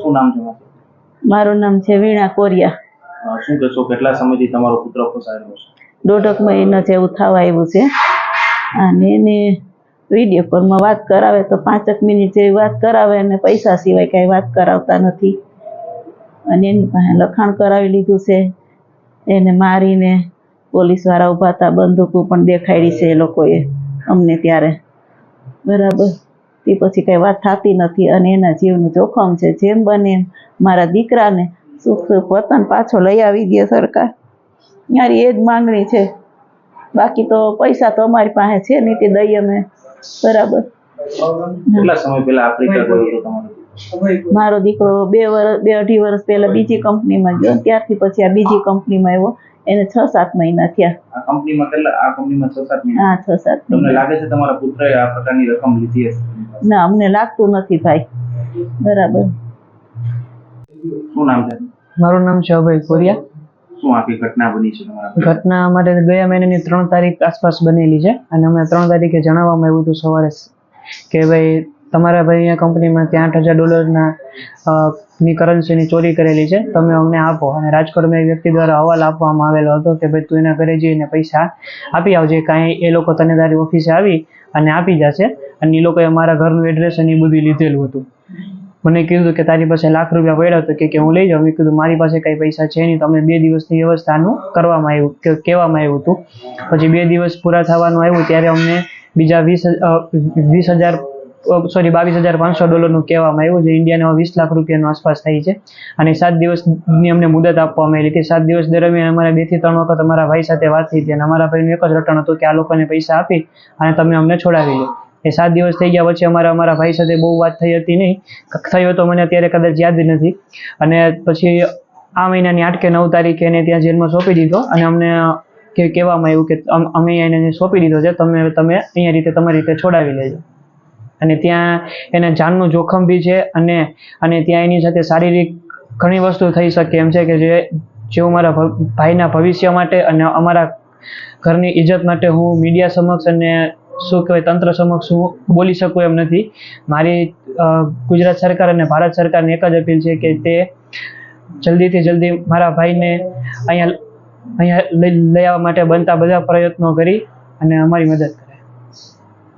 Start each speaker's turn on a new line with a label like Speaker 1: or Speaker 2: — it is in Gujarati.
Speaker 1: શું નામ છે
Speaker 2: મારું નામ છે વીણા કોરિયા.
Speaker 1: શું કહેશો કેટલા સમયથી તમારો પુત્ર ફસાયેલો છે?
Speaker 2: દોઢક મહિના જેવું થવા આવ્યું છે. અને એને વીડિયો કોલમાં વાત કરાવે તો પાંચક મિનિટ જેવી વાત કરાવે અને પૈસા સિવાય કાંઈ વાત કરાવતા નથી. અને એની પાસે લખાણ કરાવી લીધું છે. એને મારીને પોલીસવાળા ઊભા હતા બંદૂકો પણ દેખાડી છે એ લોકોએ અમને ત્યારે. બરાબર. તે પછી કઈ વાત થતી નથી અને એના જીવનું જોખમ છે. જેમ બને મારા દીકરાને સુખ સુખ વતન પાછો લઈ આવી દે સરકાર. મારી એ જ માંગણી છે. બાકી તો પૈસા તો અમારી પાસે છે નહીં તે દઈએ અમે. બરાબર.
Speaker 1: કેટલા સમય પહેલા આફ્રિકા ગયો તમારો?
Speaker 2: મારો દીકરો બે વર્ષ બે અઢી વર્ષ પહેલા બીજી કંપનીમાં ગયો. ત્યારથી પછી આ બીજી કંપનીમાં આવ્યો. એને છ સાત મહિના થયા.
Speaker 1: આ કંપનીમાં કેટલા આ કંપનીમાં છ સાત મહિના?
Speaker 2: હા છ સાત
Speaker 1: તમને લાગે છે તમારા પુત્રએ આ પ્રકારની રકમ લીધી હશે?
Speaker 2: ના અમને લાગતું નથી ભાઈ. બરાબર.
Speaker 1: શું નામ છે?
Speaker 3: મારું નામ છે અભય કોરિયા.
Speaker 1: શું આખી ઘટના બની છે તમારા
Speaker 3: ઘટના અમારે ગયા મહિનાની ત્રણ તારીખ આસપાસ બનેલી છે. અને અમે ત્રણ તારીખે જણાવવામાં આવ્યું હતું સવારે કે ભાઈ તમારા ભાઈ અહીંયા કંપનીમાં ત્યાં આઠ હજાર ડોલરના ની કરન્સીની ચોરી કરેલી છે. તમે અમને આપો. અને રાજકોટમાં એક વ્યક્તિ દ્વારા અહેવાલ આપવામાં આવેલો હતો કે, ભાઈ, તું એના ઘરે જઈને પૈસા આપી આવજે. કાંઈ એ લોકો તને તારી ઓફિસે આવી અને આપી જશે. અને એ લોકોએ મારા ઘરનું એડ્રેસ અને એ બધું લીધેલું હતું. મને કીધું કે, તારી પાસે લાખ રૂપિયા પડ્યા તો કે હું લઈ જાઉં. મેં કીધું, મારી પાસે કંઈ પૈસા છે નહીં. તમે બે દિવસની વ્યવસ્થાનું કરવામાં આવ્યું, કે, કહેવામાં આવ્યું હતું. પછી બે દિવસ પૂરા થવાનું આવ્યું, ત્યારે અમને બીજા વીસ વીસ હજાર સોરી બાવીસ હજાર પાંચસો ડોલરનું કહેવામાં આવ્યું જે ઇન્ડિયાને વીસ લાખ રૂપિયાનો આસપાસ થાય છે. અને સાત દિવસની અમને મુદત આપવામાં આવી હતી. સાત દિવસ દરમિયાન અમારે બેથી ત્રણ વખત અમારા ભાઈ સાથે વાત થઈ હતી અને અમારા ભાઈનું એક જ રટણ હતું કે આ લોકોને પૈસા આપી અને તમે અમને છોડાવી લો એ સાત દિવસ થઈ ગયા પછી અમારે અમારા ભાઈ સાથે બહુ વાત થઈ હતી નહીં. થયો તો મને અત્યારે કદાચ યાદ નથી. અને પછી આ મહિનાની આઠ કે નવ તારીખે એને ત્યાં જેલમાં સોંપી દીધો અને અમને કહેવામાં આવ્યું કે અમે એને સોંપી દીધો છે. તમે તમે અહીંયા રીતે તમારી રીતે છોડાવી લેજો. અને ત્યાં એને જાનનું જોખમ બી છે અને અને ત્યાં એની સાથે શારીરિક ઘણી વસ્તુ થઈ શકે. એમ છે કે જે જેવું મારા ભાઈના ભવિષ્ય માટે અને અમારા ઘરની ઇજ્જત માટે હું મીડિયા સમક્ષ અને શું કહેવાય, તંત્ર સમક્ષ હું બોલી શકું એમ નથી. મારી ગુજરાત સરકાર અને ભારત સરકારને એક જ અપીલ છે કે તે જલ્દીથી જલ્દી મારા ભાઈને અહીંયા અહીંયા લઈ આવવા માટે બનતા બધા પ્રયત્નો કરી અને અમારી મદદ